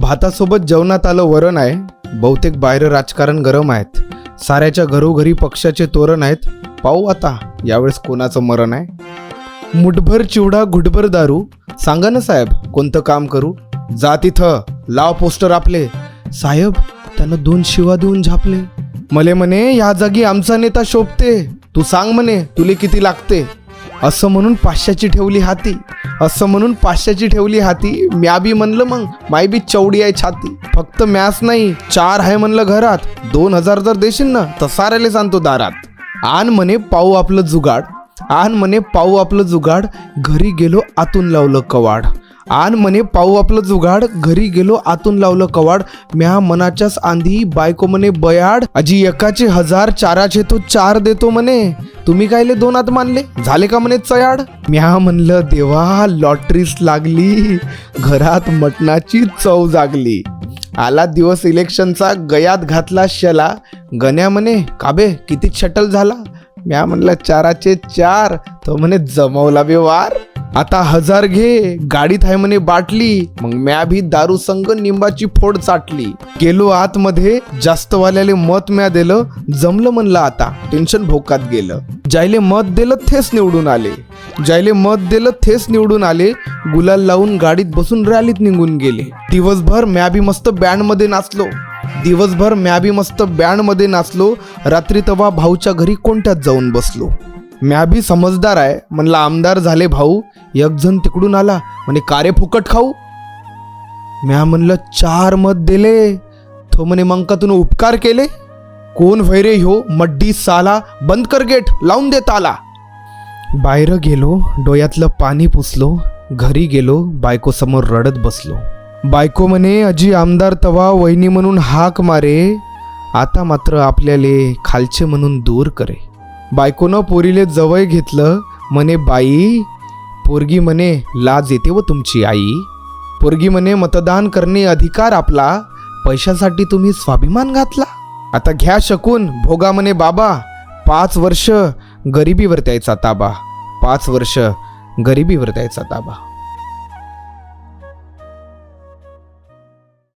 भातासोबत जेवणात आलं वरण आहे बहुतेक बाहेर राजकारण गरम आहेत. साऱ्याच्या घरोघरी पक्षाचे तोरण आहेत. पाहू आता यावेळेस कोणाचं मरण आहे? मुठभर चिवडा घुटभर दारू. सांगा ना साहेब कोणतं काम करू? जा तिथं लाव पोस्टर आपले. साहेब त्यानं दोन शिवा देऊन झापले. मले म्हणे या जागी आमचा नेता शोभते. तू सांग म्हणे तुले किती लागते? असं म्हणून पाचशाची ठेवली हाती. असं म्हणून पाचशेची ठेवली हाती. म्या बी म्हणलं मग माय बी चौडी आहे छाती. फक्त म्याच नाही चार आहे म्हणलं घरात. दोन हजार जर देशील ना तर साऱ्याला सांगतो दारात. आण म्हणे पाहू आपलं जुगाड. आण म्हणे पाहू आपलं जुगाड घरी गेलो आतून लावलं कवाड. आण म्हणे पाहू आपलं जुगाड. घरी गेलो आतून लावलं कवाड. म्या मनाच्याच आंधी बायको म्हणे बयाड. अजी एकाचे हजार चाराचे तो चार देतो म्हणे. तुम्ही कायले दोन आत मानले? झाले का म्हणे चयाड? म्या म्हणलं देवा लॉटरीच लागली. घरात मटणाची चव जागली. आला दिवस इलेक्शनचा गयात घातला शला. गण्या म्हणे काबे किती शटल झाला? म्या म्हणलं चाराचे चार. तो म्हणे जमवला बे वार. आता हजार घे गाडीत आहे म्हणे बाटली. मग म्या भी दारू संग निंबाची फोड चाटली. गेलो आतमध्ये जास्त वाल्याले मत म्या दिलं जमलं म्हणलं आता टेन्शन भोकात गेलं. जायले मत दिलं थेच निवडून आले. जायले मत दिलं थेच निवडून आले गुलाल लावून गाडीत बसून रॅलीत निघून गेले. दिवसभर म्या भी मस्त बँडमध्ये नाचलो. दिवसभर म्या भी मस्त बँडमध्ये नाचलो. रात्री तवा भाऊच्या घरी कोणत्यात जाऊन बसलो. म्या बी समजदार आहे. म्हणलं आमदार झाले भाऊ एक जण तिकडून आला म्हणे कारे फुकट खाऊ? म्या म्हणलं चार मत दिले. तो म्हणे मग उपकार केले? कोण वैरे ह्यो मड्डी साला बंद कर गेट लावून देत आला. बाहेर गेलो डोळ्यातलं पाणी पुसलो घरी गेलो बायकोसमोर रडत बसलो. बायको म्हणे अजी आमदार तवा वहिनी म्हणून हाक मारे आता मात्र आपल्याले खालचे म्हणून दूर करे. बायकोनं पोरीले जवळ घेतलं म्हणे बाई पोरगी म्हणे लाज येते व तुमची आई. पोरगी म्हणे मतदान करणे अधिकार आपला पैशासाठी तुम्ही स्वाभिमान घातला. आता घ्या शकून भोगा म्हणे बाबा पाच वर्ष गरिबीवर त्यायचा ताबा. पाच वर्ष गरिबीवर द्यायचा ताबा.